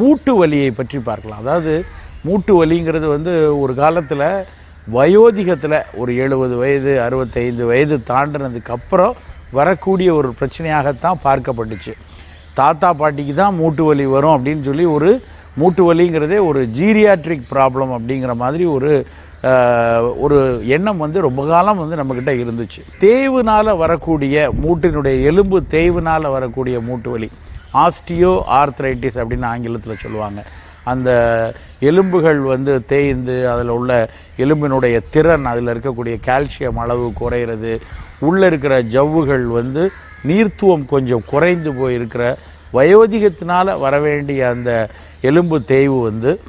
மூட்டு வலியை பற்றி பார்க்கலாம். அதாவது மூட்டு வலிங்கிறது வந்து ஒரு காலத்தில் வயோதிகத்தில் ஒரு எழுபது வயது அறுபத்தைந்து வயது தாண்டினதுக்கு அப்புறம் வரக்கூடிய ஒரு பிரச்சனையாகத்தான் பார்க்கப்பட்டுச்சு. தாத்தா பாட்டிக்கு தான் மூட்டு வலி வரும் அப்படின்னு சொல்லி ஒரு மூட்டு வலிங்கிறதே ஒரு ஜீரியாட்ரிக் ப்ராப்ளம் அப்படிங்கிற மாதிரி ஒரு ஒரு எண்ணம் வந்து ரொம்ப காலம் வந்து நம்மக்கிட்ட இருந்துச்சு. தேய்வுனால் வரக்கூடிய மூட்டினுடைய எலும்பு தேய்வுனால் வரக்கூடிய மூட்டு வலி ஆஸ்டியோ ஆர்த்ரைட்டிஸ் அப்படின்னு ஆங்கிலத்தில் சொல்லுவாங்க. அந்த எலும்புகள் வந்து தேய்ந்து அதில் உள்ள எலும்பினுடைய திறன் அதில் இருக்கக்கூடிய கால்சியம் அளவு குறையிறது. உள்ளே இருக்கிற ஜவ்வுகள் வந்து நீர்த்துவம் கொஞ்சம் குறைந்து போயிருக்கிற வயோதிகத்தினால் வர வேண்டிய அந்த எலும்பு தேய்வு வந்து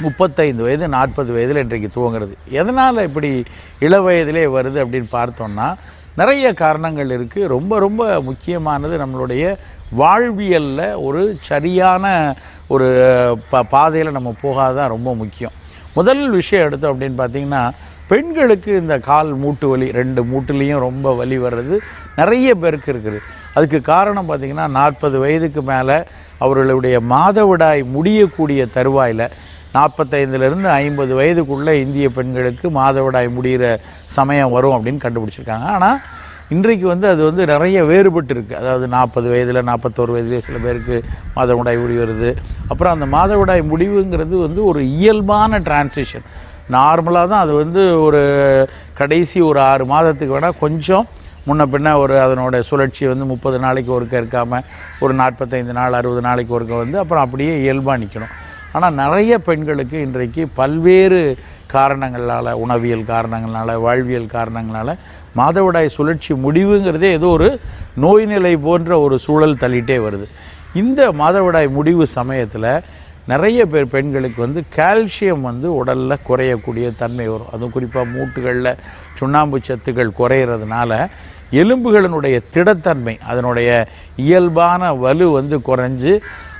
முப்பத்தைந்து வயது நாற்பது வயதில் இன்றைக்கு துவங்குறது. எதனால் இப்படி இள வயதிலே வருது அப்படின்னு பார்த்தோம்னா நிறைய காரணங்கள் இருக்குது ரொம்ப ரொம்ப முக்கியமானது நம்மளுடைய வாழ்வியலில் ஒரு சரியான ஒரு ப பாதையில் நம்ம போகாதான் ரொம்ப முக்கியம். முதல் விஷயம் எடுத்தோம் அப்படின்னு பார்த்தீங்கன்னா பெண்களுக்கு இந்த கால் மூட்டு வலி ரெண்டு மூட்டுலேயும் ரொம்ப வலி வர்றது நிறைய பேருக்கு இருக்குது. அதுக்கு காரணம் பார்த்திங்கன்னா நாற்பது வயதுக்கு மேலே அவர்களுடைய மாதவிடாய் முடியக்கூடிய தருவாயில் நாற்பத்தைந்துலேருந்து ஐம்பது வயதுக்குள்ளே இந்திய பெண்களுக்கு மாதவிடாய் முடிகிற சமயம் வரும் அப்படின்னு கண்டுபிடிச்சிருக்காங்க. ஆனால் இன்றைக்கு வந்து அது வந்து நிறைய வேறுபட்டு இருக்குது அதாவது நாற்பது வயதில் நாற்பத்தோரு வயதுலேயே சில பேருக்கு மாதவிடாய் முடிவு வருது. அப்புறம் அந்த மாதவிடாய் முடிவுங்கிறது வந்து ஒரு இயல்பான டிரான்சிஷன் நார்மலாக தான் அது வந்து ஒரு கடைசி ஒரு ஆறு மாதத்துக்கு வேணால் கொஞ்சம் முன்ன பின்ன ஒரு அதனோட சுழற்சி வந்து முப்பது நாளைக்கு ஒருக்க இருக்காமல் ஒரு நாற்பத்தைந்து நாள் அறுபது நாளைக்கு ஒருக்க வந்து அப்புறம் அப்படியே இயல்பாக நிற்கணும் ஆனால் நிறைய பெண்களுக்கு இன்றைக்கு பல்வேறு காரணங்களால் உணவியல் காரணங்களால் வாழ்வியல் காரணங்களால் மாதவிடாய் சுழற்சி முடிவுங்கிறதே ஏதோ ஒரு நோய் நிலை போன்ற ஒரு சூழல் தள்ளிட்டே வருது. இந்த மாதவிடாய் முடிவு சமயத்தில் நிறைய பேர் பெண்களுக்கு வந்து கால்சியம் வந்து உடலில் குறையக்கூடிய தன்மை வரும். அதுவும் குறிப்பாக மூட்டுகளில் சுண்ணாம்பு சத்துக்கள் குறையிறதுனால எலும்புகளினுடைய திடத்தன்மை அதனுடைய இயல்பான வலு வந்து குறைஞ்சு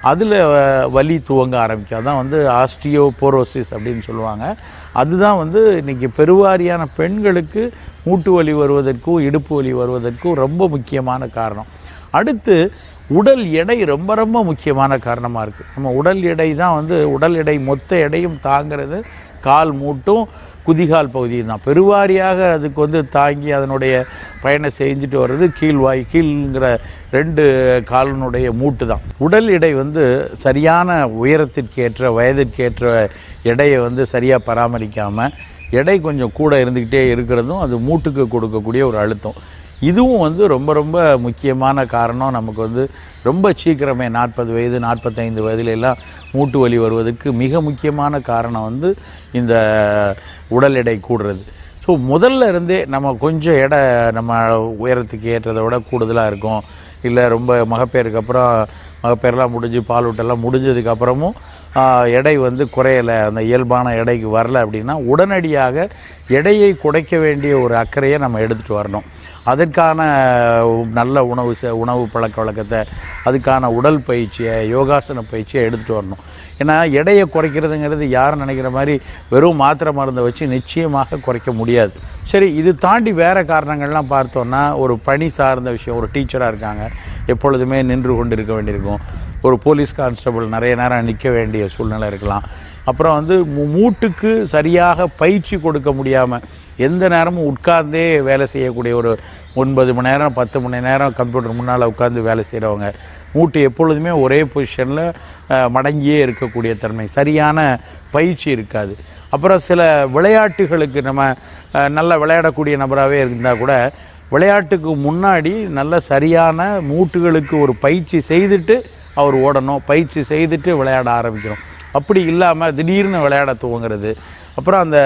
அதில் வலி துவங்க ஆரம்பிக்கும் அதான் வந்து ஆஸ்டியோபோரோசிஸ் அப்படின்னு சொல்லுவாங்க. அதுதான் வந்து இன்றைக்கி பெருவாரியான பெண்களுக்கு மூட்டு வலி வருவதற்கும் இடுப்பு வலி வருவதற்கும் ரொம்ப முக்கியமான காரணம். அடுத்து உடல் எடை ரொம்ப ரொம்ப முக்கியமான காரணமாக இருக்குது நம்ம உடல் எடை தான் வந்து உடல் எடை மொத்த எடையும் தாங்கிறது கால் மூட்டும் குதிகால் பகுதியும் தான். பெருவாரியாக அதுக்கு வந்து தாங்கி அதனுடைய பயணம் செஞ்சுட்டு வர்றது கீழ்வாய் கீழ்ங்கிற ரெண்டு காலனுடைய மூட்டு தான். உடல் எடை வந்து சரியான உயரத்திற்கேற்ற வயதிற்கேற்ற எடையை வந்து சரியாக பராமரிக்காமல் எடை கொஞ்சம் கூட இருந்துக்கிட்டே இருக்கிறதும் அது மூட்டுக்கு கொடுக்கக்கூடிய ஒரு அழுத்தம். இதுவும் வந்து ரொம்ப ரொம்ப முக்கியமான காரணம். நமக்கு வந்து ரொம்ப சீக்கிரமே நாற்பது வயது நாற்பத்தைந்து வயதுலெல்லாம் மூட்டு வலி வருவதற்கு மிக முக்கியமான காரணம் வந்து இந்த உடல் எடை கூடுறது. ஸோ முதல்ல இருந்தே நம்ம கொஞ்சம் எடை நம்ம உயரத்துக்கு ஏற்றதை விட கூடுதலாக இருக்கும். இல்லை ரொம்ப மகப்பேருக்கு அப்புறம் மகப்பேரெலாம் முடிஞ்சு பால் முடிஞ்சதுக்கப்புறமும் எடை வந்து குறையலை. அந்த இயல்பான எடைக்கு வரல அப்படின்னா உடனடியாக எடையை குறைக்க வேண்டிய ஒரு அக்கறையை நம்ம எடுத்துகிட்டு வரணும். அதற்கான நல்ல உணவு ச- உணவு பழக்க வழக்கத்தை அதுக்கான உடல் பயிற்சியை யோகாசன பயிற்சியை எடுத்துகிட்டு வரணும். ஏன்னா எடையை குறைக்கிறதுங்கிறது யாரும் நினைக்கிற மாதிரி வெறும் மாத்திரை மருந்தை வச்சு நிச்சயமாக குறைக்க முடியாது. சரி இது தாண்டி வேறு காரணங்கள்லாம் பார்த்தோன்னா ஒரு பணி சார்ந்த விஷயம் ஒரு டீச்சராக இருக்காங்க. எப்பொழுதுமே நின்று கொண்டு இருக்க வேண்டியிருக்கும். ஒரு போலீஸ் கான்ஸ்டபிள் நிறைய நேரம் நிற்க வேண்டிய சூழ்நிலை இருக்கலாம். அப்புறம் வந்து மூ- மூட்டுக்கு சரியாக பயிற்சி கொடுக்க முடியாமல் எந்த நேரமும் உட்கார்ந்தே வேலை செய்யக்கூடிய ஒரு ஒன்பது மணி நேரம் பத்து மணி நேரம் கம்ப்யூட்டர் முன்னால் உட்கார்ந்து வேலை செய்கிறவங்க மூட்டு எப்பொழுதுமே ஒரே பொசிஷனில் மடங்கியே இருக்கக்கூடிய தன்மை. சரியான பயிற்சி இருக்காது. அப்புறம் சில விளையாட்டுகளுக்கு நம்ம நல்லா விளையாடக்கூடிய நபராகவே இருந்தால் கூட விளையாட்டுக்கு முன்னாடி நல்ல சரியான மூட்டுகளுக்கு ஒரு பயிற்சி செய்துட்டு அவர் ஓடணும் பயிற்சி செய்துட்டு விளையாட ஆரம்பிக்கணும் அப்படி இல்லாமல் திடீர்னு விளையாட துவங்குறது. அப்புறம் அந்த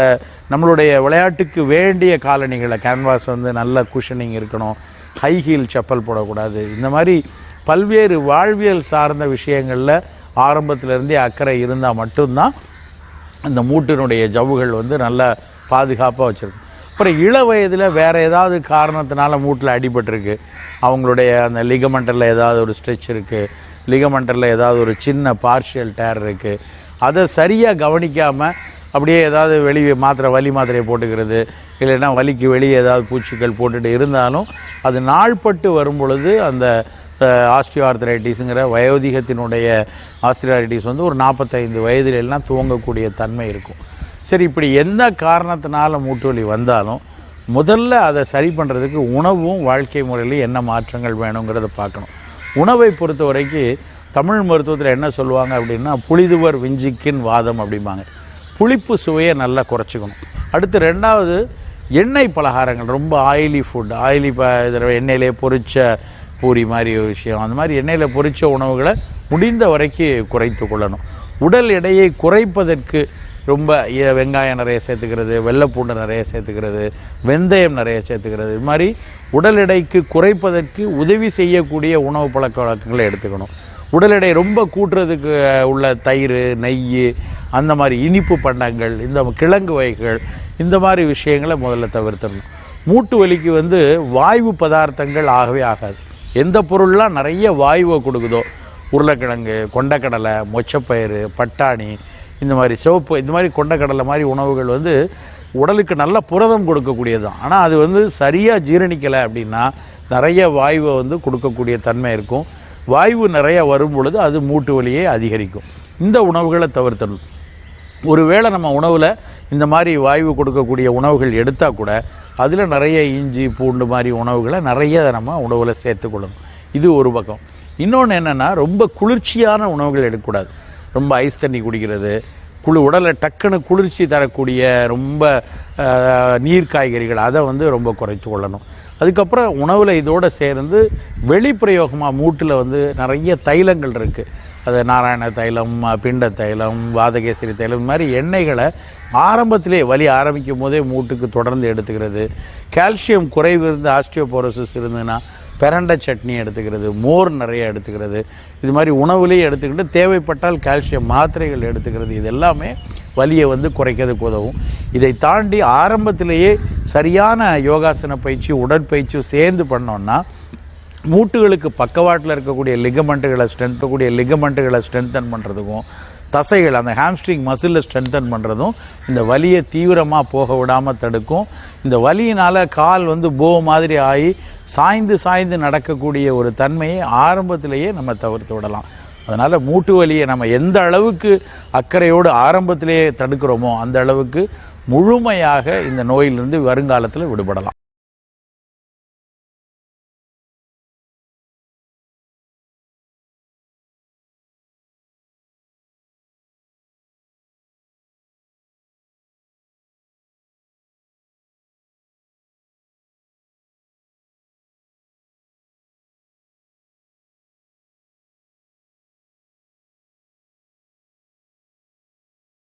நம்மளுடைய விளையாட்டுக்கு வேண்டிய காலணிகளை கேன்வாஸ் வந்து நல்ல குஷனிங் இருக்கணும் ஹை ஹீல் செப்பல் போடக்கூடாது. இந்த மாதிரி பல்வேறு வாழ்வியல் சார்ந்த விஷயங்களில் ஆரம்பத்திலேருந்தே அக்கறை இருந்தால் மட்டும்தான் அந்த மூட்டினுடைய ஜவ்வுகள் வந்து நல்லா பாதுகாப்பாக வச்சுருக்கணும் அப்புறம் இள வயதில் வேறு ஏதாவது காரணத்தினால மூட்டில் அடிபட்டிருக்கு. அவங்களுடைய அந்த லிகமெண்டரில் ஏதாவது ஒரு ஸ்ட்ரெச் இருக்குது லிகமெண்டரில் ஏதாவது ஒரு சின்ன பார்ஷியல் டேர் இருக்குது அதை சரியாக கவனிக்காமல் அப்படியே ஏதாவது வெளியே மாத்திரை வலி மாத்திரையை போட்டுக்கிறது இல்லைன்னா வலிக்கு வெளியே ஏதாவது பூச்சிகள் போட்டுட்டு இருந்தாலும் அது நாள்பட்டு வரும் பொழுது அந்த ஆஸ்டியோ ஆர்த்தரைட்டிஸுங்கிற வயோதிகத்தினுடைய ஆஸ்திரியாரிட்டிஸ் வந்து ஒரு நாற்பத்தைந்து வயதிலெல்லாம் துவங்கக்கூடிய தன்மை இருக்கும். சரி இப்படி எந்த காரணத்தினால மூட்டு வலி வந்தாலும் முதல்ல அதை சரி பண்ணுறதுக்கு உணவும் வாழ்க்கை முறையில் என்ன மாற்றங்கள் வேணுங்கிறத பார்க்கணும். உணவை பொறுத்த வரைக்கும் தமிழ் மருத்துவத்தில் என்ன சொல்லுவாங்க அப்படின்னா புளிதுவர் விஞ்சிக்கின் வாதம் அப்படிம்பாங்க. புளிப்பு சுவையை நல்லா குறைச்சிக்கணும். அடுத்து ரெண்டாவது எண்ணெய் பலகாரங்கள் ரொம்ப ஆயிலி ஃபுட் ஆயிலி ப இதில் எண்ணெயிலே பொரிச்ச பூரி மாதிரி ஒரு விஷயம். அந்த மாதிரி எண்ணெயில் பொறித்த உணவுகளை முடிந்த வரைக்கும் குறைத்து கொள்ளணும். உடல் எடையை குறைப்பதற்கு ரொம்ப வெங்காயம் நிறைய சேர்த்துக்கிறது வெள்ளைப்பூண்டு நிறைய சேர்த்துக்கிறது வெந்தயம் நிறைய சேர்த்துக்கிறது. இது மாதிரி உடல் எடைக்கு குறைப்பதற்கு உதவி செய்யக்கூடிய உணவு பழக்க வழக்கங்களை எடுத்துக்கணும். உடல் எடை ரொம்ப கூட்டுறதுக்கு உள்ள தயிர் நெய் அந்த மாதிரி இனிப்பு பண்டங்கள் இந்த கிழங்கு வகைகள் இந்த மாதிரி விஷயங்களை முதல்ல தவிர்த்தணும் மூட்டு வலிக்கு வந்து வாய்வு பதார்த்தங்கள் ஆகவே ஆகாது. எந்த பொருள்லாம் நிறைய வாயுவை கொடுக்குதோ உருளைக்கிழங்கு கொண்டக்கடலை மொச்சப்பயிறு பட்டாணி இந்த மாதிரி சிவப்பு இந்த மாதிரி கொண்டக்கடலை மாதிரி உணவுகள் வந்து உடலுக்கு நல்ல புரதம் கொடுக்கக்கூடியது தான் ஆனால் அது வந்து சரியாக ஜீரணிக்கலை அப்படின்னா நிறைய வாயுவை வந்து கொடுக்கக்கூடிய தன்மை இருக்கும். வாய்வு நிறைய வரும் பொழுது அது மூட்டு வலியை அதிகரிக்கும். இந்த உணவுகளை தவிர்த்தணும் ஒருவேளை நம்ம உணவில் இந்த மாதிரி வாய்வு கொடுக்கக்கூடிய உணவுகள் எடுத்தால் கூட அதில் நிறைய இஞ்சி பூண்டு மாதிரி உணவுகளை நிறைய நம்ம உணவில் சேர்த்துக்கொள்ளணும் இது ஒரு பக்கம். இன்னொன்று என்னென்னா ரொம்ப குளிர்ச்சியான உணவுகள் எடுக்கக்கூடாது. ரொம்ப ஐஸ் தண்ணி குடிக்கிறது குளு உடலை டக்குன்னு குளிர்ச்சி தரக்கூடிய ரொம்ப நீர் காய்கறிகள் அதை வந்து ரொம்ப குறைச்சி கொள்ளணும். அதுக்கப்புறம் உணவில் இதோடு சேர்ந்து வெளிப்பிரயோகமாக மூட்டில் வந்து நிறைய தைலங்கள் இருக்குது அது நாராயண தைலம் பிண்ட தைலம் வாதகேசரி தைலம் இந்த மாதிரி எண்ணெய்களை ஆரம்பத்திலே வலி ஆரம்பிக்கும் போதே மூட்டுக்கு தொடர்ந்து எடுத்துக்கிறது. கால்சியம் குறைவு இருந்து ஆஸ்டியோபோரோசிஸ் இருந்ததுன்னா பிரண்டை சட்னி எடுத்துக்கிறது மோர் நிறைய எடுத்துக்கிறது. இது மாதிரி உணவுலேயே எடுத்துக்கிட்டு தேவைப்பட்டால் கால்சியம் மாத்திரைகள் எடுத்துக்கிறது. இது எல்லாமே வலியை வந்து குறைக்கிறதுக்கு உதவும். இதை தாண்டி ஆரம்பத்திலேயே சரியான யோகாசன பயிற்சி உடற்பயிற்சியும் சேர்ந்து பண்ணோன்னா மூட்டுகளுக்கு பக்கவாட்டில் இருக்கக்கூடிய லிகமெண்ட்டுகளை ஸ்ட்ரென்த் கூடிய லிகமெண்ட்டுகளை ஸ்ட்ரென்தன் பண்ணுறதுக்கும் தசைகள் அந்த ஹாம்ஸ்ட்ரிங் மசிலில் ஸ்ட்ரென்தன் பண்ணுறதும் இந்த வலியை தீவிரமாக போக விடாமல் தடுக்கும். இந்த வலியினால் கால் வந்து போ மாதிரி ஆகி சாய்ந்து சாய்ந்து நடக்கக்கூடிய ஒரு தன்மையை ஆரம்பத்திலேயே நம்ம தவிர்த்து விடலாம். அதனால் மூட்டு வலியை நம்ம எந்த அளவுக்கு அக்கறையோடு ஆரம்பத்திலேயே தடுக்கிறோமோ அந்த அளவுக்கு முழுமையாக இந்த நோயிலிருந்து வருங்காலத்தில் விடுபடலாம்.